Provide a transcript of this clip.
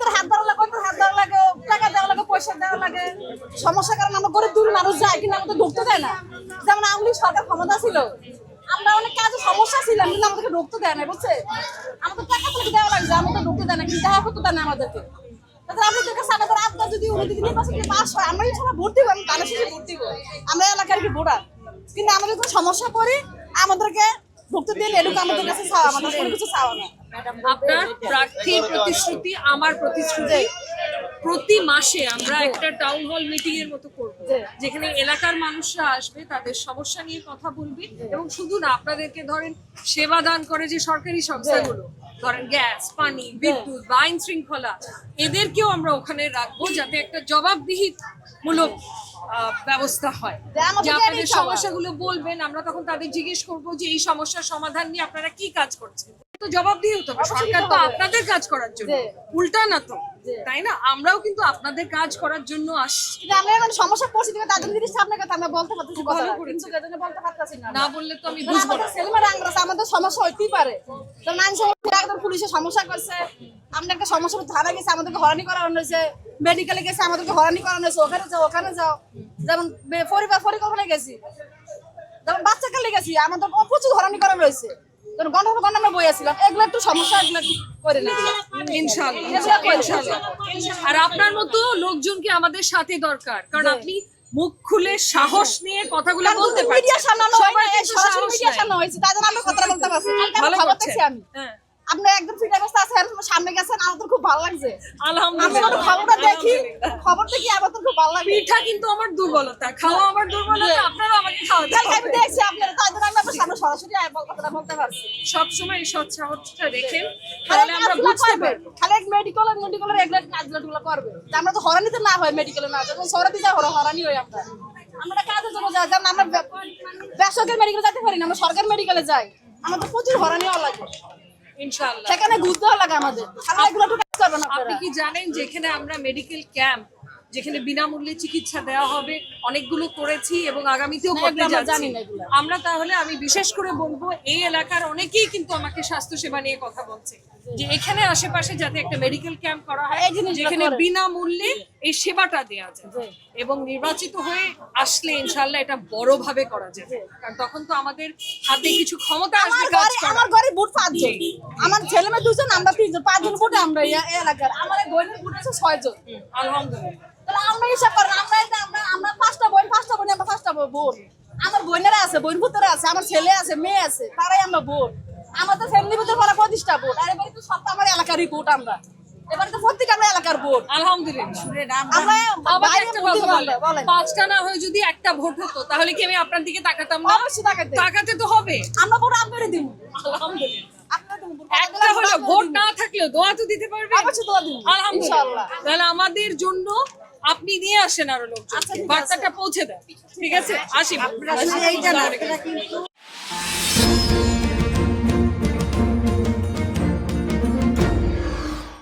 সমস্যা হাত লাগে? তোর হাত লাগে, টাকা দেওয়া লাগে, পয়সা দেওয়া লাগে। সমস্যার কারণে আমরা গরিব মানুষ যায় কিন্তু ঢুকতে দেয় না। যেমন সরকার ক্ষমতা ছিল, আমরা অনেক সমস্যা ঢুকতে দেয় না বুঝছে? আমাদের টাকা দেওয়া ঢুকতে দেয় না, কিন্তু না আমাদেরকে। আমাদের যদি যদি নির্বাচনে পাস হয়, আমরা ইনশাল্লাহ ভোট দিব, আমি তাহলে শেষে ভোট দিব। আমরা এলাকার কি ভোটার? কিন্তু আমাদের কোনো সমস্যা পড়ে, আমাদেরকে ভক্ত দিলে এলুক আমাদের কাছে চাওয়া, আমাদের কোনো কিছু চাওয়া না। আপনার প্রার্থীর প্রতিশ্রুতি, আমার প্রতিশ্রুতি প্রতি মাসে আমরা একটা টাউন হল মিটিং এর মতো করব যেখানে এলাকার মানুষরা আসবে তাদের সমস্যা নিয়ে কথা বলবে এবং শুধু না আপনাদেরকে ধরেন সেবা দান করে যে সরকারি সংস্থাগুলো ধরেন গ্যাস পানি বিদ্যুৎ বা আইন শৃঙ্খলা এদেরকেও আমরা ওখানে রাখব যাতে একটা জবাবদিহিত মূলক ব্যবস্থা হয়। যে আপনাদের। সমস্যাগুলো বলবেন আমরা তখন তাদের জিজ্ঞেস করব যে এই সমস্যার সমাধান নিয়ে আপনারা কি কাজ করছেন। তো জবাব দিয়ে হতে হবে সরকার তো আপনাদের কাজ করার জন্য। উল্টা না তো তাই না? আমরাও কিন্তু আপনাদের কাজ করার জন্য আসছি। কিন্তু আমরা এখন সমস্যা পড়ছি কিন্তু তাদের জিনিস আপনার কথা আমরা বলতে পারতেছি কথা কিন্তু এজন্য বলতে পারতেছি না না বললে তো আমি কারণ বুঝব না। আমাদের সমস্যা হইতেই পারে। তো মানুষ একদম পুলিশে সমস্যা করছে। আমরা একটা সমস্যা ধারা গেছে আমাদেরকে হরানি করানো হয়েছে। মেডিকেলে গেছে আমাদেরকে হরানি করানো হয়েছে। ওখানে যাও ওখানে যাও। যেমন পরিবার পরিকল্পনায় গেছি। যেমন বাচ্চা কালে গেছি আমাদের প্রচুর হরানি করানো হয়েছে তখন গন্ডা গন্ডা আমরা বই আসছিলাম এগুলো একটু সমস্যা এগুলো করে ইনশাআল্লাহ। ইনশাআল্লাহ আর আপনার মতো লোকজনকে আমাদের সাথে দরকার কারণ আপনি মুখ খুলে সাহস নিয়ে কথাগুলো বলতে মিডিয়ার সামনে হয় সরাসরি হয়েছে, তাই জন্য আমরা কথাটা বলতে পারছি। ভালো আমি। হ্যাঁ। আপনি একদম ফিট অবস্থা আছেন সামনে গেছেন আমার তো খুব ভালো লাগছে। আলহামদুলিল্লাহ। খবরটা দেখি আলহামদুলিল্লাহ। খবর দেখি আমার তো খুব ভালো লাগে? পিঠা কিন্তু আমার দুর্বলতা। খাওয়া আমার দুর্বলতা আপনারা আমাকে আমি দেখছি আপনারা আমি আপনার সামনে সরাসরি কথাটা বলতে পারছি। সৎ সাহসটা রেখেন তাহলে আমরা বুঝতে। পারব। খালি মেডিকেল মেডিকেলের এগুলো কাজগুলো করবে। আমরা তো হরানিতে না হয় মেডিকেলে না যখন হরা হরানি হই আমরা। আমরা কাজের জন্য যাই। যেমন আমরা বেসরকারি মেডিকেলে যেতে পারি না আমরা সরকারি মেডিকেলে যাই। আমাদের প্রচুর হরানি হওয়া লাগে। ইনশাআল্লাহ। সেখানে ঘুরতে লাগে আমাদের। আপনি কি জানেন যেখানে আমরা মেডিকেল ক্যাম্প যেখানে বিনামূল্যে চিকিৎসা দেওয়া হবে অনেকগুলো করেছি এবং আগামীতেও করতে যাচ্ছি। জানি আমরা তাহলে আমি বিশেষ করে বলব এই এলাকার অনেকেই কিন্তু আমাকে স্বাস্থ্য সেবা নিয়ে কথা বলছে। যে এখানে আশেপাশে যাতে একটা মেডিকেল ক্যাম্প করা হয় যেখানে বিনামূল্যে এই সেবাটা দেওয়া যায় এবং নির্বাচিত হয়ে আসলে ইনশাল্লাহ এটা বড়ভাবে করা যাবে কারণ তখন তো আমাদের হাতে কিছু ক্ষমতা আমার আসবে কাজ ঘরে আমার ঘরে বুট পাঁচজন। আমার ছেলে মেয়ে দুজন আমরা তিনজন। পাঁচজন বুটে আমরা এই এই এলাকার। আমার বোনের বুট আছে ছয়জন। আলহামদুলিল্লাহ। তাহলে আমরা হিসাব করেন আমরা আমরা আমরা পাঁচটা বোন পাঁচটা বোন আমরা পাঁচটা বোন। আমার বোনেরা আছে বোন পুতরা আছে আমার ছেলে আছে মেয়ে আছে তারাই আমরা বোন। আমাদের ফ্যামিলি ভিতরে পড়া পঁচিশটা বোন আর এবারে তো সব আমার এলাকারই বোট আমরা। এবারে তো প্রত্যেক আমরা এলাকার বোন আলহামদুলিল্লাহ। পাঁচটা না হয়ে যদি একটা ভোট হতো তাহলে কি আমি আপনার দিকে তাকাতাম না? অবশ্যই তাকাতে। তাকাতে তো হবে। আমরা দিব। আলহামদুলিল্লাহ। ভোট। একটা হলো ভোট না থাকলেও দোয়া তো দিতে পারবে আলহামদুলিল্লাহ। তাহলে আমাদের জন্য আপনি নিয়ে আসেন আরও লোকজন। আচ্ছা। বার্তাটা পৌঁছে দেন। ঠিক আছে? আসি।